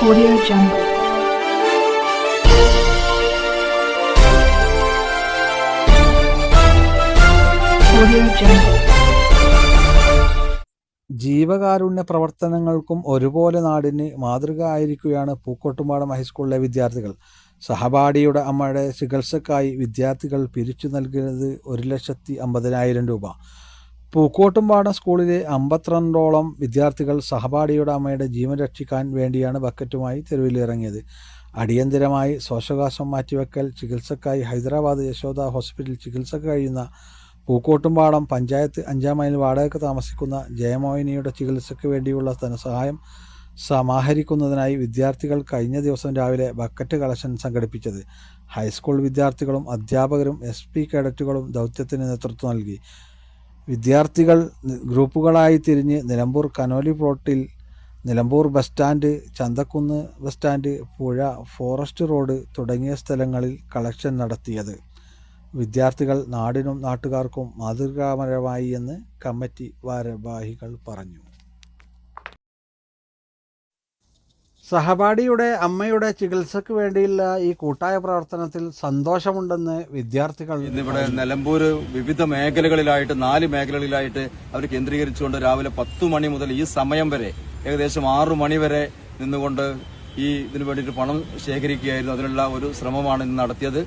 Audio Jungle. Audio Jungle. ജീവകാരുണ്യ പ്രവർത്തനങ്ങൾക്കും ഒരുപോലെ നാടിന് മാതൃക ആയിരിക്കുകയാണ് പൂക്കോട്ടുമാടം ഹൈസ്കൂളിലെ വിദ്യാർത്ഥികൾ സഹപാഠിയുടെ അമ്മയുടെ ചികിത്സക്കായി വിദ്യാർത്ഥികൾ പിരിച്ചു നൽകുന്നത് ഒരു ലക്ഷത്തി അമ്പതിനായിരം രൂപ പൂക്കോട്ടുംപാടം സ്കൂളിലെ അമ്പത്തിരണ്ടോളം വിദ്യാർത്ഥികൾ സഹപാഠിയുടെ അമ്മയുടെ ജീവൻ രക്ഷിക്കാൻ വേണ്ടിയാണ് ബക്കറ്റുമായി തെരുവിലിറങ്ങിയത്. അടിയന്തിരമായി ശ്വാസകാശം മാറ്റിവെക്കൽ ചികിത്സക്കായി ഹൈദരാബാദ് യശോദ ഹോസ്പിറ്റലിൽ ചികിത്സ കഴിയുന്ന പൂക്കോട്ടുംപാടം പഞ്ചായത്ത് അഞ്ചാം മൈൽ വാടകയ്ക്ക് താമസിക്കുന്ന ജയമോഹിനിയുടെ ചികിത്സയ്ക്ക് വേണ്ടിയുള്ള ധനസഹായം സമാഹരിക്കുന്നതിനായി വിദ്യാർത്ഥികൾ കഴിഞ്ഞ ദിവസം രാവിലെ ബക്കറ്റ് കളക്ഷൻ സംഘടിപ്പിച്ചത്. ഹൈസ്കൂൾ വിദ്യാർത്ഥികളും അധ്യാപകരും എസ് പി കേഡറ്റുകളും ദൗത്യത്തിന് നേതൃത്വം നൽകി. വിദ്യാർത്ഥികൾ ഗ്രൂപ്പുകളായി തിരിഞ്ഞ് Nilambur Conolly പ്ലോട്ടിൽ Nilambur bus stand Chanthakkunnu bus stand പുഴ ഫോറസ്റ്റ് റോഡ് തുടങ്ങിയ സ്ഥലങ്ങളിൽ കളക്ഷൻ നടത്തിയത്. വിദ്യാർത്ഥികൾ നാടിനും നാട്ടുകാർക്കും മാതൃകാപരമായി എന്ന് കമ്മിറ്റി ഭാരവാഹികൾ പറഞ്ഞു. സഹപാഠിയുടെ അമ്മയുടെ ചികിത്സയ്ക്ക് വേണ്ടിയുള്ള ഈ കൂട്ടായ പ്രവർത്തനത്തിൽ സന്തോഷമുണ്ടെന്ന് വിദ്യാർത്ഥികൾ ഇന്നിവിടെ നിലമ്പൂർ വിവിധ മേഖലകളിലായിട്ട് നാല് മേഖലകളിലായിട്ട് അവർ കേന്ദ്രീകരിച്ചുകൊണ്ട് രാവിലെ പത്തു മണി മുതൽ ഈ സമയം വരെ ഏകദേശം ആറു മണി വരെ നിന്നുകൊണ്ട് ഈ ഇതിനു വേണ്ടിയിട്ട് പണം ശേഖരിക്കുകയായിരുന്നു. അതിനുള്ള ഒരു ശ്രമമാണ് ഇന്ന് നടത്തിയത്.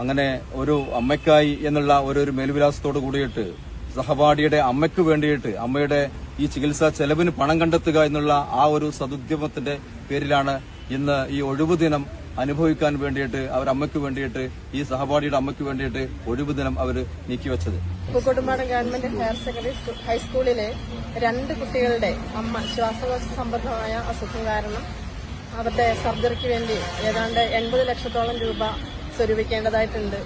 അങ്ങനെ ഒരു അമ്മയ്ക്കായി എന്നുള്ള ഒരു ഒരു മേൽവിലാസത്തോട് കൂടിയിട്ട് സഹപാഠിയുടെ അമ്മയ്ക്ക് വേണ്ടിയിട്ട് അമ്മയുടെ ഈ ചികിത്സാ ചെലവിന് പണം കണ്ടെത്തുക എന്നുള്ള ആ ഒരു സതുദ്യമത്തിന്റെ പേരിലാണ് ഇന്ന് ഈ ഒഴിവു ദിനം അനുഭവിക്കാൻ വേണ്ടിയിട്ട് അവർ അമ്മയ്ക്ക് വേണ്ടിയിട്ട് ഈ സഹപാഠിയുടെ അമ്മയ്ക്ക് വേണ്ടിയിട്ട് ഒഴിവു ദിനം അവർ നീക്കിവെച്ചത് പൂക്കോട്ടുംപാടം ഗവൺമെന്റ് ഹയർ സെക്കൻഡറി ഹൈസ്കൂളിലെ രണ്ട് കുട്ടികളുടെ അമ്മ ശ്വാസകോശ സംബന്ധമായ അസുഖം കാരണം അവരുടെ സർജറിക്ക് വേണ്ടി ഏതാണ്ട് എൺപത് ലക്ഷത്തോളം രൂപ സ്വരൂപിക്കേണ്ടതായിട്ടുണ്ട്.